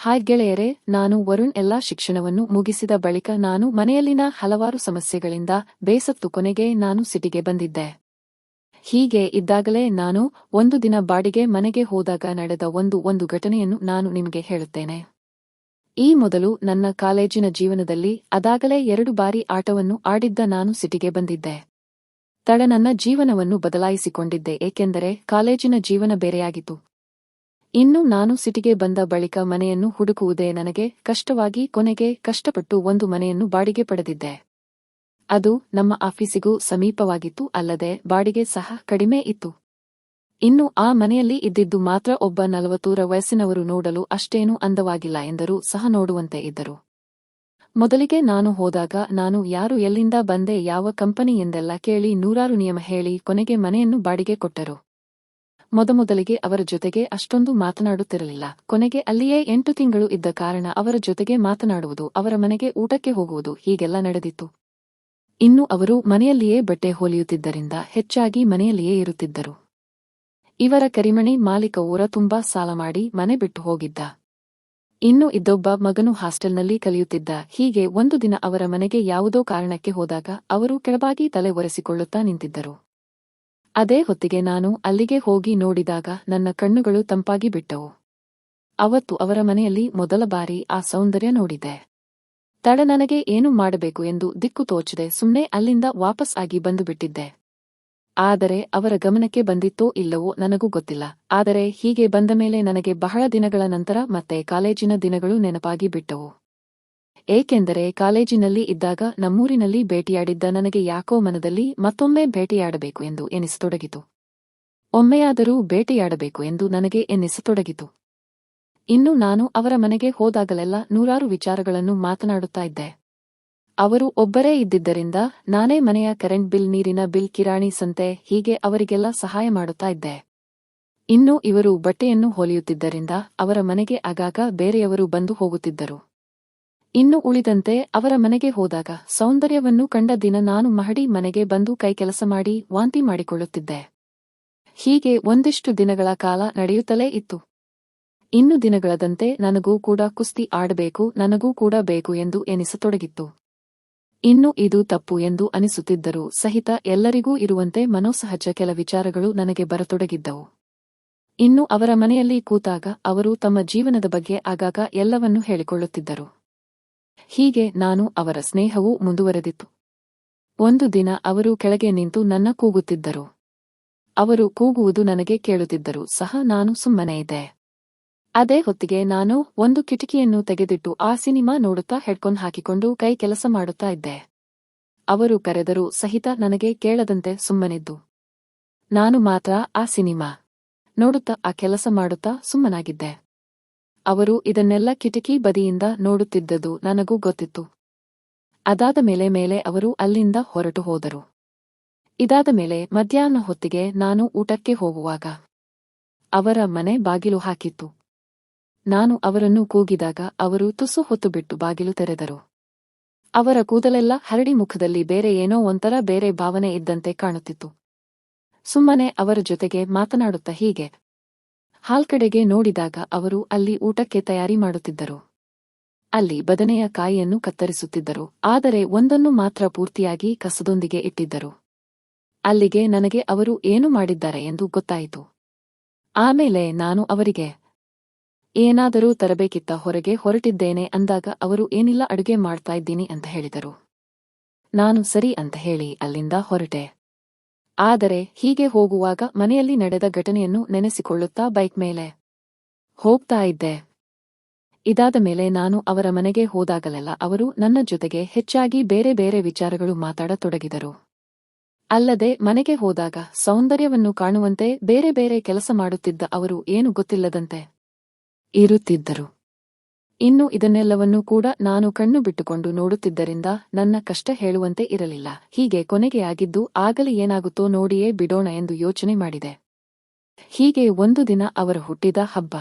Hi ಗೆಳೆಯರೇ, ನಾನು ವರುಣ್ ಎಲ್ಲಾ ಶಿಕ್ಷಣವನ್ನು ಮುಗಿಸಿದ ಬಳಿಕ ನಾನು ಮನೆಯಲ್ಲಿನ ಹಲವಾರು ಸಮಸ್ಯೆಗಳಿಂದ ಬೇಸತ್ತು ಕೊನೆಗೆ ನಾನು ಸಿಟಿಗೆ ಬಂದಿದ್ದೆ. ಹೀಗೆ ಇದ್ದಾಗಲೇ ನಾನು ಒಂದು ದಿನ ಬಾಡಿಗೆ ಮನೆಗೆ ಹೋದಾಗ ನಡೆದ ಒಂದು ಒಂದು ಘಟನೆಯನ್ನು ನಾನು ನಿಮಗೆ ಹೇಳುತ್ತೇನೆ. ಈ ಮೊದಲು ನನ್ನ ಕಾಲೇಜಿನ ಜೀವನದಲ್ಲಿ ಅದಾಗಲೇ ಎರಡು ಬಾರಿ ಆಟವನ್ನು ಆಡಿದ್ದ ನಾನು ಸಿಟಿಗೆ ಬಂದಿದ್ದೆ. ತಡ ನನ್ನ ಜೀವನವನ್ನು ಬದಲಾಯಿಸಿಕೊಂಡಿದ್ದೆ, ಏಕೆಂದರೆ ಕಾಲೇಜಿನ ಜೀವನ ಬೇರೆಯಾಗಿತ್ತು. ಇನ್ನು ನಾನು ಸಿಟಿಗೆ ಬಂದ ಬಳಿಕ ಮನೆಯನ್ನು ಹುಡುಕುವುದೇ ನನಗೆ ಕಷ್ಟವಾಗಿ ಕೊನೆಗೆ ಕಷ್ಟಪಟ್ಟು ಒಂದು ಮನೆಯನ್ನು ಬಾಡಿಗೆ ಪಡೆದಿದ್ದೆ. ಅದು ನಮ್ಮ ಆಫೀಸಿಗೂ ಸಮೀಪವಾಗಿತ್ತು, ಅಲ್ಲದೆ ಬಾಡಿಗೆ ಸಹ ಕಡಿಮೆ ಇತ್ತು. ಇನ್ನು ಆ ಮನೆಯಲ್ಲಿ ಇದ್ದಿದ್ದು ಮಾತ್ರ ಒಬ್ಬ ನಲವತ್ತೂರ ವಯಸ್ಸಿನವರು ನೋಡಲು ಅಷ್ಟೇನೂ ಅಂದವಾಗಿಲ್ಲ ಎಂದರೂ ಸಹ ನೋಡುವಂತೆ ಇದ್ದರು. ಮೊದಲಿಗೆ ನಾನು ಹೋದಾಗ ನಾನು ಯಾರು ಎಲ್ಲಿಂದ ಬಂದೆ, ಯಾವ ಕಂಪನಿ ಎಂದೆಲ್ಲ ಕೇಳಿ ನೂರಾರು ನಿಯಮ ಹೇಳಿ ಕೊನೆಗೆ ಮನೆಯನ್ನು ಬಾಡಿಗೆ ಕೊಟ್ಟರು. ಮೊದಮೊದಲಿಗೆ ಅವರ ಜೊತೆಗೆ ಅಷ್ಟೊಂದು ಮಾತನಾಡುತ್ತಿರಲಿಲ್ಲ. ಕೊನೆಗೆ ಅಲ್ಲಿಯೇ ಎಂಟು ತಿಂಗಳು ಇದ್ದ ಕಾರಣ ಅವರ ಜೊತೆಗೆ ಮಾತನಾಡುವುದು, ಅವರ ಮನೆಗೆ ಊಟಕ್ಕೆ ಹೋಗುವುದು ಹೀಗೆಲ್ಲ ನಡೆದಿತ್ತು. ಇನ್ನು ಅವರು ಮನೆಯಲ್ಲಿಯೇ ಬಟ್ಟೆ ಹೊಲಿಯುತ್ತಿದ್ದರಿಂದ ಹೆಚ್ಚಾಗಿ ಮನೆಯಲ್ಲಿಯೇ ಇರುತ್ತಿದ್ದರು. ಇವರ ಕರಿಮಣಿ ಮಾಲೀಕ ಊರ ತುಂಬಾ ಸಾಲ ಮಾಡಿ ಮನೆ ಬಿಟ್ಟು ಹೋಗಿದ್ದ. ಇನ್ನು ಇದ್ದೊಬ್ಬ ಮಗನು ಹಾಸ್ಟೆಲ್ನಲ್ಲಿ ಕಲಿಯುತ್ತಿದ್ದ. ಹೀಗೆ ಒಂದು ದಿನ ಅವರ ಮನೆಗೆ ಯಾವುದೋ ಕಾರಣಕ್ಕೆ ಹೋದಾಗ ಅವರು ಕೆಳಬಾಗಿ ತಲೆ ಒರೆಸಿಕೊಳ್ಳುತ್ತಾ ನಿಂತಿದ್ದರು. ಅದೇ ಹೊತ್ತಿಗೆ ನಾನು ಅಲ್ಲಿಗೆ ಹೋಗಿ ನೋಡಿದಾಗ ನನ್ನ ಕಣ್ಣುಗಳು ತಂಪಾಗಿ ಬಿಟ್ಟವು. ಅವತ್ತು ಅವರ ಮನೆಯಲ್ಲಿ ಮೊದಲ ಬಾರಿ ಆ ಸೌಂದರ್ಯ ನೋಡಿದೆ. ತಡ ನನಗೆ ಏನು ಮಾಡಬೇಕು ಎಂದು ದಿಕ್ಕು ತೋಚದೆ ಸುಮ್ಮನೆ ಅಲ್ಲಿಂದ ವಾಪಸ್ ಆಗಿ ಬಂದು ಬಿಟ್ಟಿದ್ದೆ ಆದರೆ ಅವರ ಗಮನಕ್ಕೆ ಬಂದಿತ್ತೋ ಇಲ್ಲವೋ ನನಗೂ ಗೊತ್ತಿಲ್ಲ. ಆದರೆ ಹೀಗೆ ಬಂದ ಮೇಲೆ ನನಗೆ ಬಹಳ ದಿನಗಳ ನಂತರ ಮತ್ತೆ ಕಾಲೇಜಿನ ದಿನಗಳು ನೆನಪಾಗಿ ಬಿಟ್ಟವು. ಏಕೆಂದರೆ ಕಾಲೇಜಿನಲ್ಲಿ ಇದ್ದಾಗ ನಮ್ಮೂರಿನಲ್ಲಿ ಭೇಟಿಯಾಡಿದ್ದ ನನಗೆ ಯಾಕೋ ಮನದಲ್ಲಿ ಮತ್ತೊಮ್ಮೆ ಭೇಟಿಯಾಡಬೇಕು ಎಂದು ಎನಿಸತೊಡಗಿತು. ಒಮ್ಮೆಯಾದರೂ ಭೇಟಿಯಾಡಬೇಕು ಎಂದು ನನಗೆ ಎನ್ನಿಸತೊಡಗಿತು ಇನ್ನು ನಾನು ಅವರ ಮನೆಗೆ ಹೋದಾಗಲೆಲ್ಲ ನೂರಾರು ವಿಚಾರಗಳನ್ನು ಮಾತನಾಡುತ್ತಾ ಇದ್ದೆ. ಅವರು ಒಬ್ಬರೇ ಇದ್ದಿದ್ದರಿಂದ ನಾನೇ ಮನೆಯ ಕರೆಂಟ್ ಬಿಲ್, ನೀರಿನ ಬಿಲ್, ಕಿರಾಣಿ ಸಂತೆ ಹೀಗೆ ಅವರಿಗೆಲ್ಲ ಸಹಾಯ ಮಾಡುತ್ತಾ ಇದ್ದೆ. ಇನ್ನು ಇವರು ಬಟ್ಟೆಯನ್ನು ಹೊಲಿಯುತ್ತಿದ್ದರಿಂದ ಅವರ ಮನೆಗೆ ಆಗಾಗ ಬೇರೆಯವರು ಬಂದು ಹೋಗುತ್ತಿದ್ದರು. ಇನ್ನು ಉಳಿದಂತೆ ಅವರ ಮನೆಗೆ ಹೋದಾಗ ಸೌಂದರ್ಯವನ್ನು ಕಂಡ ದಿನ ನಾನು ಮಹಡಿ ಮನೆಗೆ ಬಂದು ಕೈ ಕೆಲಸ ಮಾಡಿ ವಾಂತಿ ಮಾಡಿಕೊಳ್ಳುತ್ತಿದ್ದೆ. ಹೀಗೆ ಒಂದಿಷ್ಟು ದಿನಗಳ ಕಾಲ ನಡೆಯುತ್ತಲೇ ಇತ್ತು. ಇನ್ನು ದಿನಗಳದಂತೆ ನನಗೂ ಕೂಡ ಕುಸ್ತಿ ಆಡಬೇಕು, ನನಗೂ ಕೂಡ ಬೇಕು ಎಂದು ಎನಿಸತೊಡಗಿತ್ತು. ಇನ್ನು ಇದು ತಪ್ಪು ಎಂದು ಅನಿಸುತ್ತಿದ್ದರೂ ಸಹಿತ ಎಲ್ಲರಿಗೂ ಇರುವಂತೆ ಮನೋಸಹಜ ಕೆಲ ವಿಚಾರಗಳು ನನಗೆ ಬರತೊಡಗಿದ್ದವು. ಇನ್ನು ಅವರ ಮನೆಯಲ್ಲಿ ಕೂತಾಗ ಅವರು ತಮ್ಮ ಜೀವನದ ಬಗ್ಗೆ ಆಗಾಗ ಎಲ್ಲವನ್ನೂ ಹೇಳಿಕೊಳ್ಳುತ್ತಿದ್ದರು. ಹೀಗೆ ನಾನು ಅವರ ಸ್ನೇಹವೂ ಮುಂದುವರೆದಿತ್ತು. ಒಂದು ದಿನ ಅವರು ಕೆಳಗೆ ನಿಂತು ನನ್ನ ಕೂಗುತ್ತಿದ್ದರು. ಅವರು ಕೂಗುವುದು ನನಗೆ ಕೇಳುತ್ತಿದ್ದರು, ಸಹ ನಾನು ಸುಮ್ಮನೆ ಇದ್ದೆ. ಅದೇ ಹೊತ್ತಿಗೆ ನಾನು ಒಂದು ಕಿಟಕಿಯನ್ನು ತೆಗೆದಿಟ್ಟು ಆ ಸಿನಿಮಾ ನೋಡುತ್ತಾ ಹೆಡ್ಕೊನ್ ಹಾಕಿಕೊಂಡು ಕೈ ಕೆಲಸ ಮಾಡುತ್ತಾ ಇದ್ದೆ. ಅವರು ಕರೆದರೂ ಸಹಿತ ನನಗೆ ಕೇಳದಂತೆ ಸುಮ್ಮನಿದ್ದು. ನಾನು ಮಾತ್ರ ಆ ಸಿನಿಮಾ ನೋಡುತ್ತಾ ಆ ಕೆಲಸ ಮಾಡುತ್ತಾ ಸುಮ್ಮನಾಗಿದ್ದೆ. ಅವರು ಇದನ್ನೆಲ್ಲ ಕಿಟಕಿ ಬದಿಯಿಂದ ನೋಡುತ್ತಿದ್ದದ್ದು ನನಗೂ ಗೊತ್ತಿತ್ತು. ಅದಾದ ಮೇಲೆ ಮೇಲೆ ಅವರು ಅಲ್ಲಿಂದ ಹೊರಟು ಹೋದರು. ಇದಾದ ಮೇಲೆ ಮಧ್ಯಾಹ್ನ ಹೊತ್ತಿಗೆ ನಾನು ಊಟಕ್ಕೆ ಹೋಗುವಾಗ ಅವರ ಮನೆ ಬಾಗಿಲು ಹಾಕಿತ್ತು. ನಾನು ಅವರನ್ನು ಕೂಗಿದಾಗ ಅವರು ತುಸು ಹೊತ್ತು ಬಿಟ್ಟು ಬಾಗಿಲು ತೆರೆದರು. ಅವರ ಕೂದಲೆಲ್ಲ ಹರಡಿ ಮುಖದಲ್ಲಿ ಬೇರೆ ಏನೋ ಒಂಥರ ಬೇರೆ ಭಾವನೆ ಇದ್ದಂತೆ ಕಾಣುತ್ತಿತ್ತು. ಸುಮ್ಮನೆ ಅವರ ಜೊತೆಗೆ ಮಾತನಾಡುತ್ತಾ ಹೀಗೆ ಹಾಲ್ಕಡೆಗೆ ನೋಡಿದಾಗ ಅವರು ಅಲ್ಲಿ ಊಟಕ್ಕೆ ತಯಾರಿ ಮಾಡುತ್ತಿದ್ದರು. ಅಲ್ಲಿ ಬದನೆಯ ಕಾಯಿಯನ್ನು ಕತ್ತರಿಸುತ್ತಿದ್ದರು, ಆದರೆ ಒಂದನ್ನು ಮಾತ್ರ ಪೂರ್ತಿಯಾಗಿ ಕಸದೊಂದಿಗೆ ಇಟ್ಟಿದ್ದರು. ಅಲ್ಲಿಗೆ ನನಗೆ ಅವರು ಏನು ಮಾಡಿದ್ದಾರೆ ಎಂದು ಗೊತ್ತಾಯಿತು. ಆಮೇಲೆ ನಾನು ಅವರಿಗೆ, ಏನಾದರೂ ತರಬೇಕಿತ್ತ ಹೊರಗೆ ಹೊರಟಿದ್ದೇನೆ ಅಂದಾಗ ಅವರು ಏನಿಲ್ಲ ಅಡುಗೆ ಮಾಡ್ತಾ ಇದ್ದೀನಿ ಅಂತ ಹೇಳಿದರು. ನಾನು ಸರಿ ಅಂತ ಹೇಳಿ ಅಲ್ಲಿಂದ ಹೊರಟೆ. ಆದರೆ ಹೀಗೆ ಹೋಗುವಾಗ ಮನೆಯಲ್ಲಿ ನಡೆದ ಘಟನೆಯನ್ನು ನೆನೆಸಿಕೊಳ್ಳುತ್ತಾ ಬೈಕ್ ಮೇಲೆ ಹೋಗ್ತಾ ಇದ್ದೆ. ಇದಾದ ಮೇಲೆ ನಾನು ಅವರ ಮನೆಗೆ ಹೋದಾಗಲೆಲ್ಲ ಅವರು ನನ್ನ ಜೊತೆಗೆ ಹೆಚ್ಚಾಗಿ ಬೇರೆ ಬೇರೆ ವಿಚಾರಗಳು ಮಾತಾಡತೊಡಗಿದರು. ಅಲ್ಲದೆ ಮನೆಗೆ ಹೋದಾಗ ಸೌಂದರ್ಯವನ್ನು ಕಾಣುವಂತೆ ಬೇರೆ ಬೇರೆ ಕೆಲಸ ಮಾಡುತ್ತಿದ್ದ ಅವರು ಏನು ಗೊತ್ತಿಲ್ಲದಂತೆ ಇರುತ್ತಿದ್ದರು. ಇನ್ನು ಇದನ್ನೆಲ್ಲವನ್ನೂ ಕೂಡ ನಾನು ಕಣ್ಣು ಬಿಟ್ಟುಕೊಂಡು ನೋಡುತ್ತಿದ್ದರಿಂದ ನನ್ನ ಕಷ್ಟ ಹೇಳುವಂತೆ ಇರಲಿಲ್ಲ. ಹೀಗೆ ಕೊನೆಗೆ ಆಗಿದ್ದು ಆಗಲಿ ಏನಾಗುತ್ತೋ ನೋಡಿಯೇ ಬಿಡೋಣ ಎಂದು ಯೋಚನೆ ಮಾಡಿದೆ. ಹೀಗೆ ಒಂದು ದಿನ ಅವರ ಹುಟ್ಟಿದ ಹಬ್ಬ.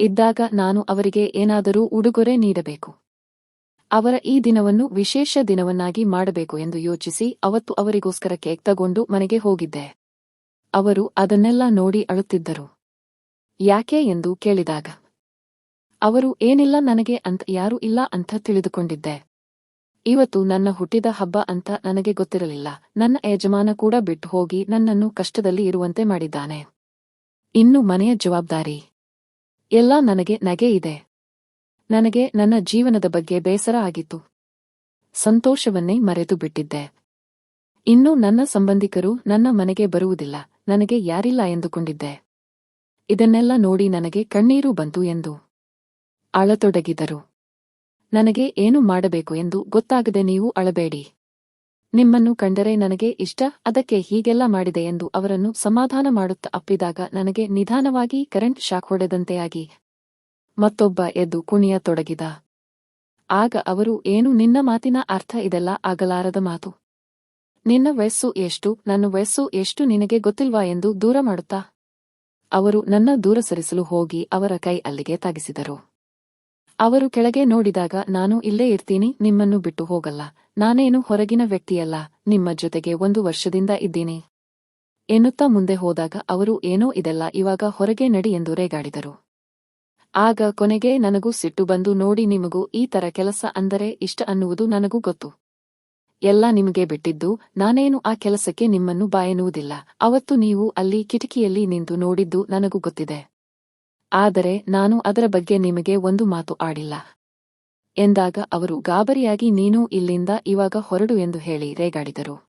ಇದ್ದಾಗ ನಾನು ಅವರಿಗೆ ಏನಾದರೂ ಉಡುಗೊರೆ ನೀಡಬೇಕು. ಅವರ ಈ ದಿನವನ್ನು ವಿಶೇಷ ದಿನವನ್ನಾಗಿ ಮಾಡಬೇಕು ಎಂದು ಯೋಚಿಸಿ ಅವತ್ತು ಅವರಿಗೋಸ್ಕರ ಕೇಕ್ ತಗೊಂಡು ಮನೆಗೆ ಹೋಗಿದ್ದೆ. ಅವರು ಅದನ್ನೆಲ್ಲ ನೋಡಿ ಅಳುತ್ತಿದ್ದರು. ಯಾಕೆ ಎಂದು ಕೇಳಿದಾಗ ಅವರು ಏನಿಲ್ಲ ನನಗೆ ಅಂತ ಯಾರೂ ಇಲ್ಲ ಅಂತ ತಿಳಿದುಕೊಂಡಿದ್ದೆ. ಇವತ್ತು ನನ್ನ ಹುಟ್ಟಿದ ಹಬ್ಬ ಅಂತ ನನಗೆ ಗೊತ್ತಿರಲಿಲ್ಲ. ನನ್ನ ಯಜಮಾನ ಕೂಡ ಬಿಟ್ಟು ಹೋಗಿ ನನ್ನನ್ನು ಕಷ್ಟದಲ್ಲಿ ಇರುವಂತೆ ಮಾಡಿದ್ದಾನೆ. ಇನ್ನು ಮನೆಯ ಜವಾಬ್ದಾರಿ? ಎಲ್ಲ ನನಗೆ ನಗೆ ಇದೆ. ನನಗೆ ನನ್ನ ಜೀವನದ ಬಗ್ಗೆ ಬೇಸರ ಆಗಿತ್ತು. ಸಂತೋಷವನ್ನೇ ಮರೆತು ಬಿಟ್ಟಿದ್ದೆ. ಇನ್ನು ನನ್ನ ಸಂಬಂಧಿಕರು ನನ್ನ ಮನೆಗೆ ಬರುವುದಿಲ್ಲ. ನನಗೆ ಯಾರಿಲ್ಲ ಎಂದುಕೊಂಡಿದ್ದೆ. ಇದನ್ನೆಲ್ಲ ನೋಡಿ ನನಗೆ ಕಣ್ಣೀರು ಬಂತು ಎಂದು. ಅಳತೊಡಗಿದರು. ನನಗೆ ಏನು ಮಾಡಬೇಕು ಎಂದು ಗೊತ್ತಾಗದೆ ನೀವು ಅಳಬೇಡಿ. ನಿಮ್ಮನ್ನು ಕಂಡರೆ ನನಗೆ ಇಷ್ಟ, ಅದಕ್ಕೆ ಹೀಗೆಲ್ಲ ಮಾಡಿದೆ ಎಂದು ಅವರನ್ನು ಸಮಾಧಾನ ಮಾಡುತ್ತಾ ಅಪ್ಪಿದಾಗ ನನಗೆ ನಿಧಾನವಾಗಿ ಕರೆಂಟ್ ಶಾಕ್ ಹೊಡೆದಂತೆಯಾಗಿ. ಮತ್ತೊಬ್ಬ ಎದ್ದು ಕುಣಿಯ ತೊಡಗಿದ. ಆಗ ಅವರು, ಏನು ನಿನ್ನ ಮಾತಿನ ಅರ್ಥ ಇದೆಲ್ಲ ಆಗಲಾರದ ಮಾತು? ನಿನ್ನ ವಯಸ್ಸು ಎಷ್ಟು, ನನ್ನ ವಯಸ್ಸು ಎಷ್ಟು ನಿನಗೆ ಗೊತ್ತಿಲ್ವಾ ಎಂದು ದೂರ ಮಾಡುತ್ತಾ? ಅವರು ನನ್ನ ದೂರ ಸರಿಸಲು ಹೋಗಿ ಅವರ ಕೈ ಅಲ್ಲಿಗೆ ತಾಗಿಸಿದರು. ಅವರು ಕೆಳಗೆ ನೋಡಿದಾಗ, ನಾನು ಇಲ್ಲೇ ಇರ್ತೀನಿ, ನಿಮ್ಮನ್ನು ಬಿಟ್ಟು ಹೋಗಲ್ಲ. ನಾನೇನು ಹೊರಗಿನ ವ್ಯಕ್ತಿಯಲ್ಲ, ನಿಮ್ಮ ಜೊತೆಗೆ ಒಂದು ವರ್ಷದಿಂದ ಇದ್ದೀನಿ. ಎನ್ನುತ್ತಾ ಮುಂದೆ ಹೋದಾಗ, ಅವರು ಏನೋ ಇದೆಲ್ಲ ಇವಾಗ ಹೊರಗೆ ನಡಿ ಎಂದು ರೇಗಾಡಿದರು. ಆಗ ಕೊನೆಗೆ ನನಗೂ ಸಿಟ್ಟು ಬಂದು ನೋಡಿ ನಿಮಗೂ ಈ ತರ ಕೆಲಸ ಅಂದರೆ ಇಷ್ಟ ಅನ್ನುವುದು ನನಗೂ ಗೊತ್ತು. ಎಲ್ಲ ನಿಮಗೆ ಬಿಟ್ಟಿದ್ದು, ನಾನೇನು ಆ ಕೆಲಸಕ್ಕೆ ನಿಮ್ಮನ್ನು ಬಾಯೆನ್ನುವುದಿಲ್ಲ. ಅವತ್ತು ನೀವು ಅಲ್ಲಿ ಕಿಟಕಿಯಲ್ಲಿ ನಿಂತು ನೋಡಿದ್ದು ನನಗೂ ಗೊತ್ತಿದೆ. ಆದರೆ ನಾನು ಅದರ ಬಗ್ಗೆ ನಿಮಗೆ ಒಂದು ಮಾತು ಆಡಿಲ್ಲ. ಎಂದಾಗ ಅವರು, ಗಾಬರಿಯಾಗಿ ನೀನು ಇಲ್ಲಿಂದ ಇವಾಗ ಹೊರಡು ಎಂದು ಹೇಳಿ ರೇಗಾಡಿದರು.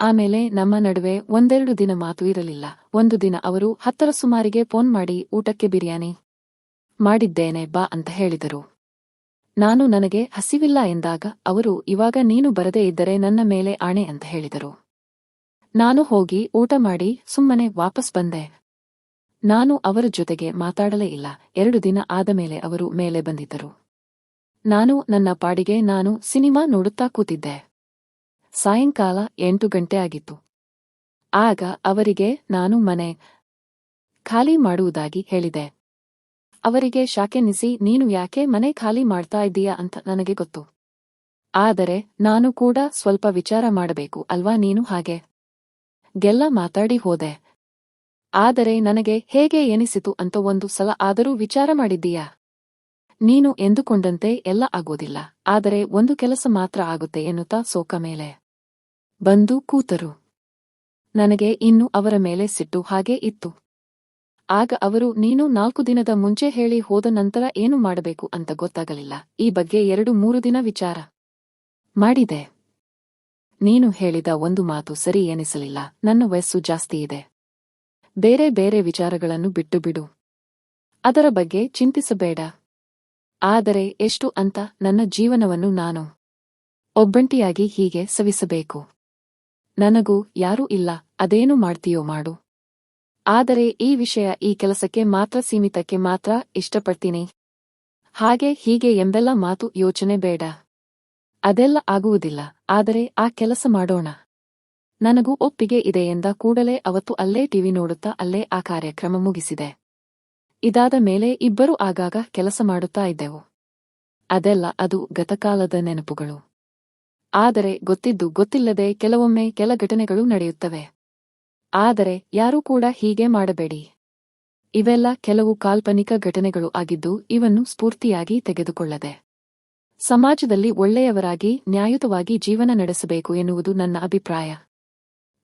ಆಮೇಲೆ ನಮ್ಮ ನಡುವೆ ಒಂದೆರಡು ದಿನ ಮಾತು ಇರಲಿಲ್ಲ. ಒಂದು ದಿನ ಅವರು, ಹತ್ತರ ಸುಮಾರಿಗೆ ಫೋನ್ ಮಾಡಿ, ಊಟಕ್ಕೆ ಬಿರಿಯಾನಿ ಮಾಡಿದ್ದೇನೆ ಬಾ ಅಂತ ಹೇಳಿದರು. ನಾನು ನನಗೆ ಹಸಿವಿಲ್ಲ ಎಂದಾಗ ಅವರು, ಇವಾಗ ನೀನು ಬರದೇ ಇದ್ದರೆ ನನ್ನ ಮೇಲೆ ಆಣೆ ಅಂತ ಹೇಳಿದರು. ನಾನು ಹೋಗಿ ಊಟ ಮಾಡಿ ಸುಮ್ಮನೆ ವಾಪಸ್ ಬಂದೆ. ನಾನು ಅವರ ಜೊತೆಗೆ ಮಾತಾಡಲೇ ಇಲ್ಲ. ಎರಡು ದಿನ ಆದ ಮೇಲೆ ಅವರು ಮೇಲೆ ಬಂದಿದ್ದರು. ನಾನು ನನ್ನ ಪಾಡಿಗೆ ನಾನು ಸಿನಿಮಾ ನೋಡುತ್ತಾ ಕೂತಿದ್ದೆ. ಸಾಯಂಕಾಲ ಎಂಟು ಗಂಟೆ ಆಗಿತ್ತು. ಆಗ ಅವರಿಗೆ ನಾನು ಮನೆ ಖಾಲಿ ಮಾಡುವುದಾಗಿ ಹೇಳಿದೆ. ಅವರಿಗೆ ಶಾಕೆನ್ನಿಸಿ ನೀನು ಯಾಕೆ ಮನೆ ಖಾಲಿ ಮಾಡ್ತಾ ಇದ್ದೀಯಾ ಅಂತ ನನಗೆ ಗೊತ್ತು. ಆದರೆ ನಾನು ಕೂಡ ಸ್ವಲ್ಪ ವಿಚಾರ ಮಾಡಬೇಕು, ಅಲ್ವಾ ನೀನು ಹಾಗೆ? ಗೆಲ್ಲ ಮಾತಾಡಿ ಹೋದೆ. ಆದರೆ ನನಗೆ ಹೇಗೆ ಎನಿಸಿತು ಅಂತ ಒಂದು ಸಲ ಆದರೂ ವಿಚಾರ ಮಾಡಿದ್ದೀಯಾ? ನೀನು ಎಂದುಕೊಂಡಂತೆ ಎಲ್ಲ ಆಗೋದಿಲ್ಲ, ಆದರೆ ಒಂದು ಕೆಲಸ ಮಾತ್ರ ಆಗುತ್ತೆ ಎನ್ನುತ್ತಾ ಸೋಕ ಮೇಲೆ. ಬಂದು ಕೂತರು. ನನಗೆ ಇನ್ನು ಅವರ ಮೇಲೆ ಸಿಟ್ಟು ಹಾಗೆ ಇತ್ತು. ಆಗ ಅವರು, ನೀನು ನಾಲ್ಕು ದಿನದ ಮುಂಚೆ ಹೇಳಿ ಹೋದ ನಂತರ ಏನು ಮಾಡಬೇಕು ಅಂತ ಗೊತ್ತಾಗಲಿಲ್ಲ. ಈ ಬಗ್ಗೆ ಎರಡು ಮೂರು ದಿನ ವಿಚಾರ ಮಾಡಿದೆ. ನೀನು ಹೇಳಿದ ಒಂದು ಮಾತು ಸರಿ ಎನಿಸಲಿಲ್ಲ. ನನ್ನ ವಯಸ್ಸು ಜಾಸ್ತಿ ಇದೆ. ಬೇರೆ ಬೇರೆ ವಿಚಾರಗಳನ್ನು ಬಿಟ್ಟು ಬಿಡು ಅದರ ಬಗ್ಗೆ ಚಿಂತಿಸಬೇಡ. ಆದರೆ ಎಷ್ಟು ಅಂತ ನನ್ನ ಜೀವನವನ್ನು ನಾನು ಒಬ್ಬಂಟಿಯಾಗಿ ಹೀಗೆ ಸವಿಸಬೇಕು. ನನಗೂ ಯಾರೂ ಇಲ್ಲ, ಅದೇನು ಮಾಡ್ತೀಯೋ ಮಾಡು. ಆದರೆ ಈ ವಿಷಯ ಈ ಕೆಲಸಕ್ಕೆ ಮಾತ್ರ ಸೀಮಿತಕ್ಕೆ ಮಾತ್ರ ಇಷ್ಟಪಡ್ತೀನಿ. ಹಾಗೆ ಹೀಗೆ ಎಂಬೆಲ್ಲ ಮಾತು ಯೋಚನೆ ಬೇಡ. ಅದೆಲ್ಲ ಆಗುವುದಿಲ್ಲ, ಆದರೆ ಆ ಕೆಲಸ ಮಾಡೋಣ. ನನಗೂ ಒಪ್ಪಿಗೆ ಇದೆ ಎಂದ ಕೂಡಲೇ ಅವತ್ತು ಅಲ್ಲೇ ಟಿವಿ ನೋಡುತ್ತಾ ಅಲ್ಲೇ ಆ ಕಾರ್ಯಕ್ರಮ ಮುಗಿಸಿದೆ. ಇದಾದ ಮೇಲೆ ಇಬ್ಬರು ಆಗಾಗ ಕೆಲಸ ಮಾಡುತ್ತಾ ಇದ್ದೆವು. ಅದೆಲ್ಲ ಅದು ಗತಕಾಲದ ನೆನಪುಗಳು. ಆದರೆ ಗೊತ್ತಿದ್ದು ಗೊತ್ತಿಲ್ಲದೆ ಕೆಲವೊಮ್ಮೆ ಕೆಲ ಘಟನೆಗಳು ನಡೆಯುತ್ತವೆ. ಆದರೆ ಯಾರೂ ಕೂಡ ಹೀಗೆ ಮಾಡಬೇಡಿ. ಇವೆಲ್ಲ ಕೆಲವು ಕಾಲ್ಪನಿಕ ಘಟನೆಗಳು ಆಗಿದ್ದು ಇವನ್ನು ಸ್ಫೂರ್ತಿಯಾಗಿ ತೆಗೆದುಕೊಳ್ಳದೆ. ಸಮಾಜದಲ್ಲಿ ಒಳ್ಳೆಯವರಾಗಿ ನ್ಯಾಯುತವಾಗಿ ಜೀವನ ನಡೆಸಬೇಕು ಎನ್ನುವುದು ನನ್ನ ಅಭಿಪ್ರಾಯ.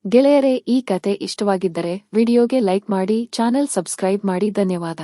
ಗೆಳೆಯರೇ ಈ ಕತೆ ಇಷ್ಟವಾಗಿದ್ದರೆ ವಿಡಿಯೋಗೆ ಲೈಕ್ ಮಾಡಿ ಚಾನೆಲ್ ಸಬ್ಸ್ಕ್ರೈಬ್ ಮಾಡಿ ಧನ್ಯವಾದ.